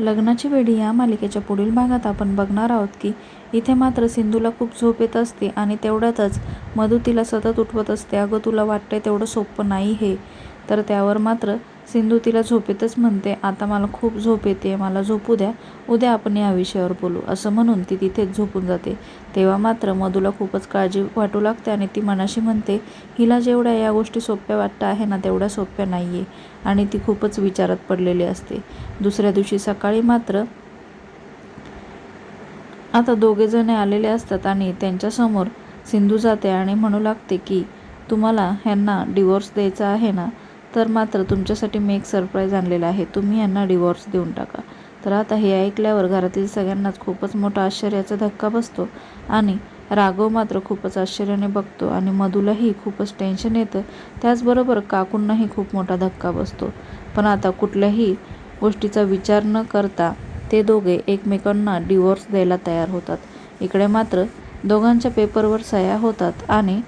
लग्नाची वेडी या मालिकेच्या पुढील भागात आपण बघणार आहोत की इथे मात्र सिंधूला खूप झोप येत असते आणि तेवढ्यातच मधू तिला सतत उठवत असते. अगं तुला वाटतंय तेवढं सोपं नाही हे. तर त्यावर मात्र सिंधू तिला झोपेतच म्हणते आता मला खूप झोप येते मला झोपू द्या उद्या आपण या विषयावर बोलू असं म्हणून ती तिथेच झोपून जाते. तेव्हा मात्र मधूला खूपच काळजी वाटू लागते आणि ती मनाशी म्हणते हिला जेवढ्या या गोष्टी सोप्या वाटतं आहे ना तेवढ्या सोप्या नाही आहे आणि ती खूपच विचारात पडलेली असते. दुसऱ्या दिवशी सकाळी मात्र आता दोघेजण आलेले असतात आणि त्यांच्यासमोर सिंधू जाते आणि म्हणू लागते की तुम्हाला ह्यांना डिवोर्स द्यायचा आहे ना तर मात्र तुमच्यासाठी मी एक सरप्राईज आणलेला आहे. तुम्ही यांना डिवॉर्स देऊन टाका. तर आता हे ऐकल्यावर घरातील सगळ्यांनाच खूपच मोठा आश्चर्याचा धक्का बसतो आणि राघव मात्र खूपच आश्चर्याने बघतो आणि मधूलाही खूपच टेन्शन येतं. त्याचबरोबर काकूंनाही खूप मोठा धक्का बसतो. पण आता कुठल्याही गोष्टीचा विचार न करता ते दोघे एकमेकांना डिवोर्स द्यायला तयार होतात. इकडे मात्र दोघांच्या पेपरवर सह्या होतात आणि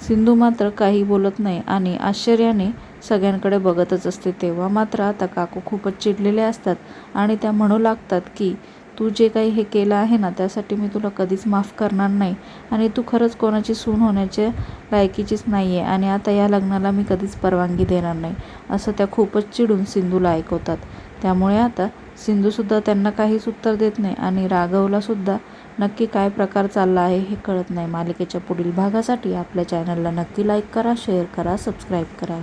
सिंधू मात्र काही बोलत नाही आणि आश्चर्याने सगळ्यांकडे बघतच असते. तेव्हा मात्र आता काकू खूपच चिडलेले असतात आणि त्या म्हणू लागतात की तू जे काही हे केलं आहे ना त्यासाठी मी तुला कधीच माफ करणार नाही आणि तू खरंच कोणाची सून होण्याच्या लायकीचीच नाही आहे आणि आता या लग्नाला मी कधीच परवानगी देणार नाही असं त्या खूपच चिडून सिंधूला ऐकवतात. त्यामुळे आता सिंधूसुद्धा त्यांना काहीच उत्तर देत नाही आणि राघवलासुद्धा नक्की काय प्रकार चालला आहे हे कळत नाही. मालिकेच्या पुढील भागासाठी आपल्या चॅनलला नक्की लाईक करा शेअर करा सबस्क्राईब करा.